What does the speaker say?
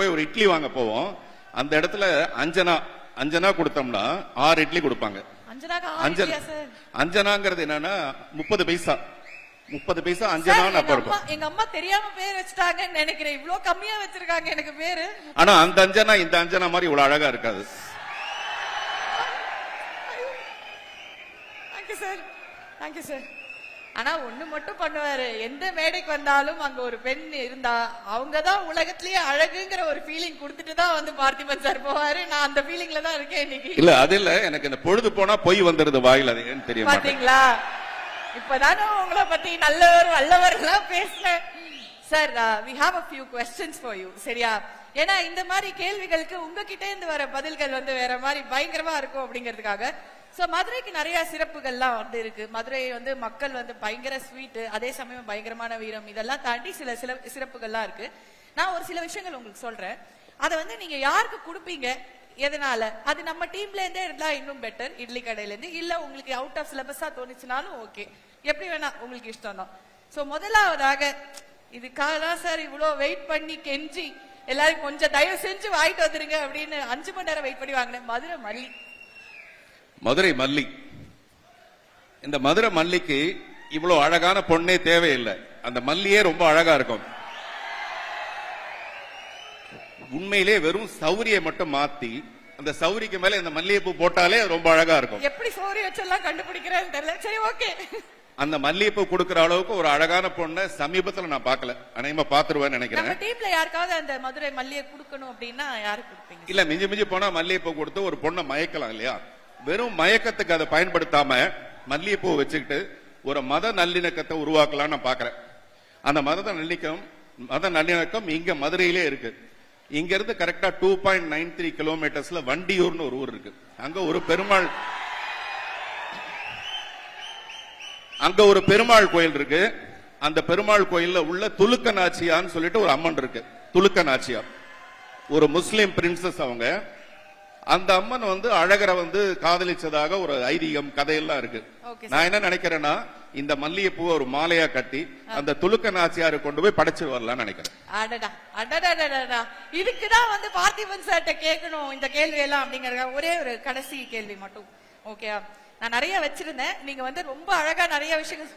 போய் ஒரு இட்லி வாங்க போவோம். அந்த இடத்துல அஞ்சனா அஞ்சனா கொடுத்தோம்னா ஆறு இட்லி கொடுப்பாங்க. அஞ்சனா அஞ்சனாங்கிறது என்னன்னா முப்பது பைசா. முப்பது பைசா அஞ்சனான்னு எங்க அப்ப இருக்கும். அம்மா எங்க அம்மா தெரியாம பேர் வச்சுட்டாங்கன்னு நினைக்கிறேன். இவ்ளோ கம்மியா வச்சிருக்காங்க எனக்கு பேரு. ஆனா அந்த அஞ்சனா இந்த அஞ்சனா மாதிரி இவ்வளவு அழகா இருக்காது. தேங்க்யூ சார் தேங்க்யூ சார் ஆனா ஒண்ணு மட்டும் பண்ணுவாரு. எந்த மேடைக்கு வந்தாலும் அங்க ஒரு பெண் இருந்தா அவங்க தான் உலகத்திலேயே அழகுங்கிற ஒரு ஃபீலிங் கொடுத்துட்டு தான் வந்து பார்த்திபன் சார் போவாரு. நான் அந்த ஃபீலிங்ல தான் இருக்கேன் இன்னைக்கு. இல்ல அது இல்ல. எனக்கு இந்த பொழுது போனா பொய் வந்துருது வாயில. அது ஏன்னு தெரிய மாட்டேங்குது. பாத்தீங்களா? இப்பதானே உங்களை பத்தி நல்லவர் வல்லவர் எல்லாம் பேசினேன். Sir we have a few questions for you சரியா? ஏன்னா இந்த மாதிரி கேள்விகளுக்கு உங்ககிட்ட இருந்து வர பதில்கள் வந்து வேற மாதிரி பயங்கரமா இருக்கும் அப்படிங்கிறதுக்காக ஸோ மதுரைக்கு நிறைய சிறப்புகள்லாம் வந்து இருக்கு. மதுரை வந்து மக்கள் வந்து பயங்கர ஸ்வீட்டு அதே சமயம் பயங்கரமான வீரம். இதெல்லாம் தாண்டி சில சில சிறப்புகள்லாம் இருக்கு. நான் ஒரு சில விஷயங்கள் உங்களுக்கு சொல்றேன். அதை வந்து நீங்க யாருக்கு கொடுப்பீங்க? எதனால? அது நம்ம டீம்ல இருந்தே இருந்தா இன்னும் பெட்டர் இட்லி கடையில இருந்து இல்ல உங்களுக்கு அவுட் ஆஃப் சிலபஸா தோணுச்சுனாலும் ஓகே எப்படி வேணா உங்களுக்கு இஷ்டம் தான். ஸோ முதலாவதாக இதுக்காக தான் சார் இவ்வளோ வெயிட் பண்ணி கெஞ்சி எல்லாரும் கொஞ்சம் தயவு செஞ்சு வாங்கிட்டு வந்துருங்க அப்படின்னு அஞ்சு மணி நேரம் வெயிட் பண்ணி வாங்கினேன். மதுரை மல்லி. மதுரை மல்லி. இந்த மதுரை மல்லிக்கு இவ்வளவு அழகான பொண்ணே தேவையில்லை. அந்த மல்லியே ரொம்ப அழகா இருக்கும். உண்மையிலே வெறும் சௌரியை மட்டும் மாத்தி அந்த சௌரிக்கு மேல இந்த மல்லிகைப்பூ போட்டாலே ரொம்ப அழகா இருக்கும். எப்படி சோறு வச்செல்லாம் கண்டுபிடிக்கிறேன்னு தெரியல. சரி ஓகே. அந்த மல்லிகைப்பூ கொடுக்கிற அளவுக்கு ஒரு அழகான பொண்ணை சமீபத்துல நான் பார்க்கல. அநேகமா பாத்துருவேன்னு நம்ம நினைக்கிறேன் டீம்ல யாருக்காவது அந்த மதுரை மல்லியை கொடுக்கணும் அப்படின்னா யாருக்கு கொடுப்பீங்க? இல்ல மிஞ்சி மிஞ்சி போனா மல்லிகைப்பூ கொடுத்து ஒரு பொண்ணை மயக்கலாம் இல்லையா? வெறும் மயக்கத்துக்கு அதை பயன்படுத்தாம மல்லிகைப்பூ வச்சுக்கிட்டு ஒரு மத நல்லிணக்கத்தை உருவாக்கலாம்னு நான் பாக்குறேன் அந்த மத நல்லிணக்கம் மத நல்லிணக்கம் இங்க மதுரையிலே இருக்கு. இங்க இருந்து கரெக்டா டூ பாயிண்ட் நைன் த்ரீ கிலோமீட்டர்ஸ்ல வண்டியூர்னு ஒரு ஊர் இருக்கு. அங்க ஒரு பெருமாள் அங்க ஒரு பெருமாள் கோயில் இருக்கு. அந்த பெருமாள் கோயில்ல உள்ள துலுக்க நாச்சியான்னு சொல்லிட்டு ஒரு அம்மன் இருக்கு. துலுக்க நாச்சியார் ஒரு முஸ்லிம் பிரின்சஸ் அவங்க. அந்த அம்மன் வந்து அழகரை வந்து காதலிச்சதாக ஒரு ஐதீகம் கதையெல்லாம் இருக்கு. நான் என்ன நினைக்கிறேன்னா இந்த மல்லிகைப்பூவை ஒரு மாலையா கட்டி அந்த துலுக்க நாச்சியாரை கொண்டு போய் படைச்சு வரலாம்னு நினைக்கிறேன். இதுக்குதான் வந்து பார்த்திபன் சார்ட்ட கேட்கணும் இந்த கேள்வி எல்லாம் அப்படிங்கறத ஒரே ஒரு கடைசி கேள்வி மட்டும். ஓகே நான் நிறைய வச்சிருந்தேன். நீங்க வந்து ரொம்ப அழகா நிறைய விஷயங்கள்